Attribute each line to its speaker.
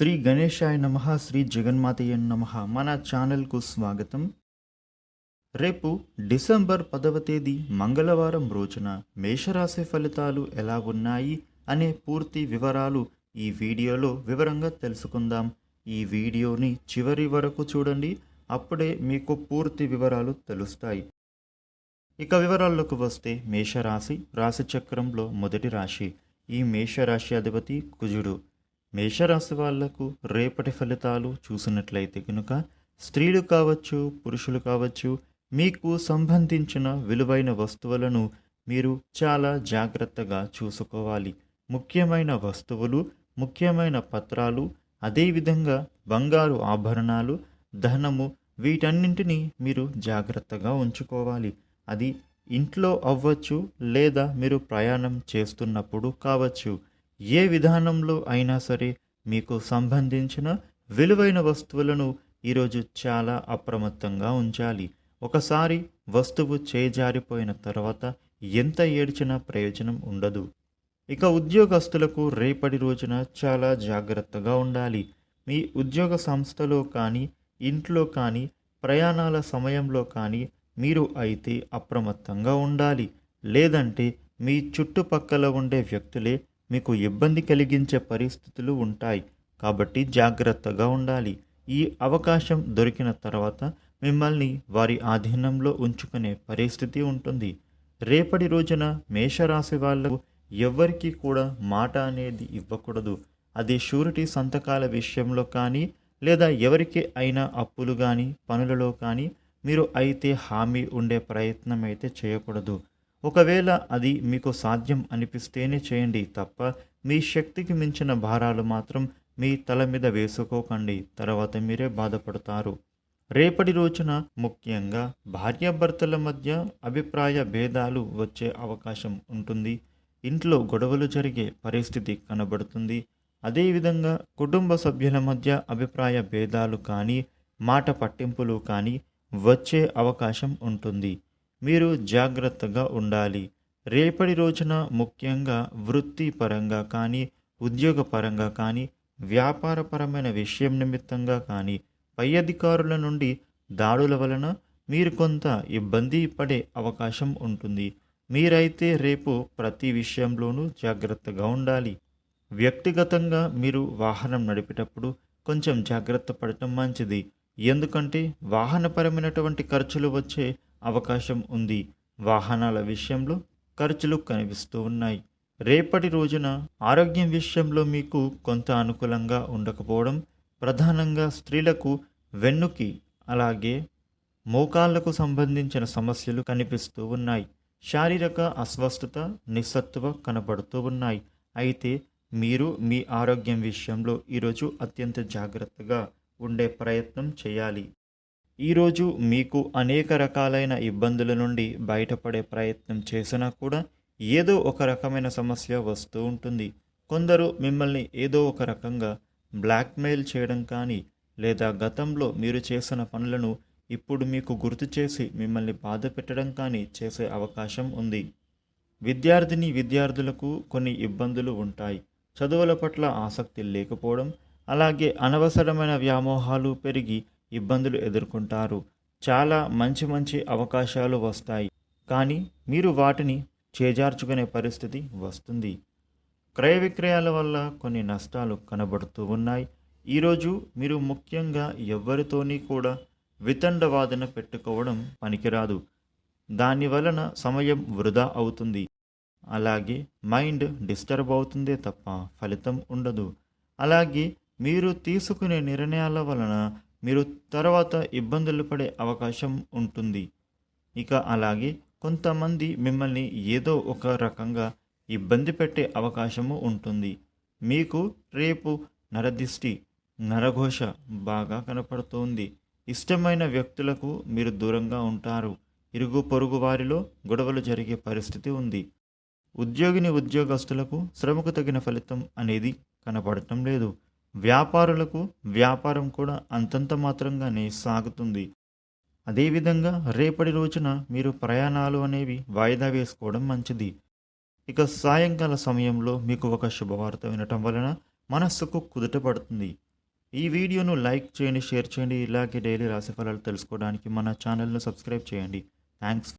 Speaker 1: శ్రీ గణేశాయ నమ శ్రీ జగన్మాతయ్య నమ. మన ఛానల్కు స్వాగతం. రేపు డిసెంబర్ పదవ తేదీ మంగళవారం రోజున మేషరాశి ఫలితాలు ఎలా ఉన్నాయి అనే పూర్తి వివరాలు ఈ వీడియోలో వివరంగా తెలుసుకుందాం. ఈ వీడియోని చివరి వరకు చూడండి అప్పుడే మీకు పూర్తి వివరాలు తెలుస్తాయి. ఇక వివరాల్లోకి వస్తే మేషరాశి రాశిచక్రంలో మొదటి రాశి. ఈ మేషరాశి అధిపతి కుజుడు. మేషరాశి వాళ్ళకు రేపటి ఫలితాలు చూసినట్లయితే కనుక స్త్రీలు కావచ్చు పురుషులు కావచ్చు మీకు సంబంధించిన విలువైన వస్తువులను మీరు చాలా జాగ్రత్తగా చూసుకోవాలి. ముఖ్యమైన వస్తువులు ముఖ్యమైన పత్రాలు అదేవిధంగా బంగారు ఆభరణాలు ధనము వీటన్నింటినీ మీరు జాగ్రత్తగా ఉంచుకోవాలి. అది ఇంట్లో అవ్వచ్చు లేదా మీరు ప్రయాణం చేస్తున్నప్పుడు కావచ్చు. ఏ విధానంలో అయినా సరే మీకు సంబంధించిన విలువైన వస్తువులను ఈరోజు చాలా అప్రమత్తంగా ఉంచాలి. ఒకసారి వస్తువు చేజారిపోయిన తర్వాత ఎంత ఏడ్చినా ప్రయోజనం ఉండదు. ఇక ఉద్యోగస్తులకు రేపటి రోజున చాలా జాగ్రత్తగా ఉండాలి. మీ ఉద్యోగ సంస్థలో కానీ ఇంట్లో కానీ ప్రయాణాల సమయంలో కానీ మీరు అయితే అప్రమత్తంగా ఉండాలి. లేదంటే మీ చుట్టుపక్కల ఉండే వ్యక్తులే మీకు ఇబ్బంది కలిగించే పరిస్థితులు ఉంటాయి. కాబట్టి జాగ్రత్తగా ఉండాలి. ఈ అవకాశం దొరికిన తర్వాత మిమ్మల్ని వారి ఆధీనంలో ఉంచుకునే పరిస్థితి ఉంటుంది. రేపటి రోజున మేషరాశి వాళ్ళకు ఎవ్వరికీ కూడా మాట అనేది ఇవ్వకూడదు. అది షూరిటీ సంతకాల విషయంలో కానీ లేదా ఎవరికి అయినా అప్పులు కానీ పనులలో కానీ మీరు అయితే హామీ ఉండే ప్రయత్నం అయితే చేయకూడదు. ఒకవేళ అది మీకు సాధ్యం అనిపిస్తేనే చేయండి తప్ప మీ శక్తికి మించిన భారాలు మాత్రం మీ తల మీద వేసుకోకండి తర్వాత మీరే బాధపడతారు. రేపటి రోజున ముఖ్యంగా భార్యాభర్తల మధ్య అభిప్రాయ భేదాలు వచ్చే అవకాశం ఉంటుంది. ఇంట్లో గొడవలు జరిగే పరిస్థితి కనబడుతుంది. అదేవిధంగా కుటుంబ సభ్యుల మధ్య అభిప్రాయ భేదాలు కానీ మాట పట్టింపులు కానీ వచ్చే అవకాశం ఉంటుంది. మీరు జాగ్రత్తగా ఉండాలి. రేపటి రోజున ముఖ్యంగా వృత్తిపరంగా కానీ ఉద్యోగపరంగా కానీ వ్యాపారపరమైన విషయం నిమిత్తంగా కానీ పై అధికారుల నుండి దాడుల వలన మీరు కొంత ఇబ్బంది పడే అవకాశం ఉంటుంది. మీరైతే రేపు ప్రతి విషయంలోనూ జాగ్రత్తగా ఉండాలి. వ్యక్తిగతంగా మీరు వాహనం నడిపేటప్పుడు కొంచెం జాగ్రత్త పడటం మంచిది. ఎందుకంటే వాహనపరమైనటువంటి ఖర్చులు వచ్చే అవకాశం ఉంది. వాహనాల విషయంలో ఖర్చులు కనిపిస్తూ ఉన్నాయి. రేపటి రోజున ఆరోగ్యం విషయంలో మీకు కొంత అనుకూలంగా ఉండకపోవడం ప్రధానంగా స్త్రీలకు వెన్నుకి అలాగే మోకాళ్ళకు సంబంధించిన సమస్యలు కనిపిస్తూ ఉన్నాయి. శారీరక అస్వస్థత నిస్సత్తువ కనబడుతూ ఉన్నాయి. అయితే మీరు మీ ఆరోగ్యం విషయంలో ఈరోజు అత్యంత జాగ్రత్తగా ఉండే ప్రయత్నం చేయాలి. ఈరోజు మీకు అనేక రకాలైన ఇబ్బందుల నుండి బయటపడే ప్రయత్నం చేసినా కూడా ఏదో ఒక రకమైన సమస్య వస్తూ ఉంటుంది. కొందరు మిమ్మల్ని ఏదో ఒక రకంగా బ్లాక్మెయిల్ చేయడం కానీ లేదా గతంలో మీరు చేసిన పనులను ఇప్పుడు మీకు గుర్తు చేసి మిమ్మల్ని బాధ పెట్టడం కానీ చేసే అవకాశం ఉంది. విద్యార్థిని విద్యార్థులకు కొన్ని ఇబ్బందులు ఉంటాయి. చదువుల పట్ల ఆసక్తి లేకపోవడం అలాగే అనవసరమైన వ్యామోహాలు పెరిగి ఇబ్బందులు ఎదుర్కొంటారు. చాలా మంచి మంచి అవకాశాలు వస్తాయి. కానీ మీరు వాటిని చేజార్చుకునే పరిస్థితి వస్తుంది. క్రయ విక్రయాల వల్ల కొన్ని నష్టాలు కనబడుతూ ఉన్నాయి. ఈరోజు మీరు ముఖ్యంగా ఎవరితోని కూడా వితండవాదన పెట్టుకోవడం పనికిరాదు. దాని వలన సమయం వృధా అవుతుంది. అలాగే మైండ్ డిస్టర్బ్ అవుతుందే తప్ప ఫలితం ఉండదు. అలాగే మీరు తీసుకునే నిర్ణయాల వలన మీరు తర్వాత ఇబ్బందులు పడే అవకాశం ఉంటుంది. ఇక అలాగే కొంతమంది మిమ్మల్ని ఏదో ఒక రకంగా ఇబ్బంది పెట్టే అవకాశము ఉంటుంది. మీకు రేపు నరదిష్టి నరఘోష బాగా కనపడుతోంది. ఇష్టమైన వ్యక్తులకు మీరు దూరంగా ఉంటారు. ఇరుగు పొరుగు వారిలో గొడవలు జరిగే పరిస్థితి ఉంది. ఉద్యోగిని ఉద్యోగస్తులకు శ్రమకు తగిన ఫలితం అనేది కనపడటం లేదు. వ్యాపారులకు వ్యాపారం కూడా అంతంత మాత్రంగానే సాగుతుంది. అదేవిధంగా రేపటి రోజున మీరు ప్రయాణాలు అనేవి వాయిదా వేసుకోవడం మంచిది. ఇక సాయంకాల సమయంలో మీకు ఒక శుభవార్త వినటం వలన మనస్సుకు కుదుట పడుతుంది. ఈ వీడియోను లైక్ చేయండి షేర్ చేయండి. ఇలాగే డైలీ రాశి ఫలాలు తెలుసుకోవడానికి మన ఛానల్ను సబ్స్క్రైబ్ చేయండి. థ్యాంక్స్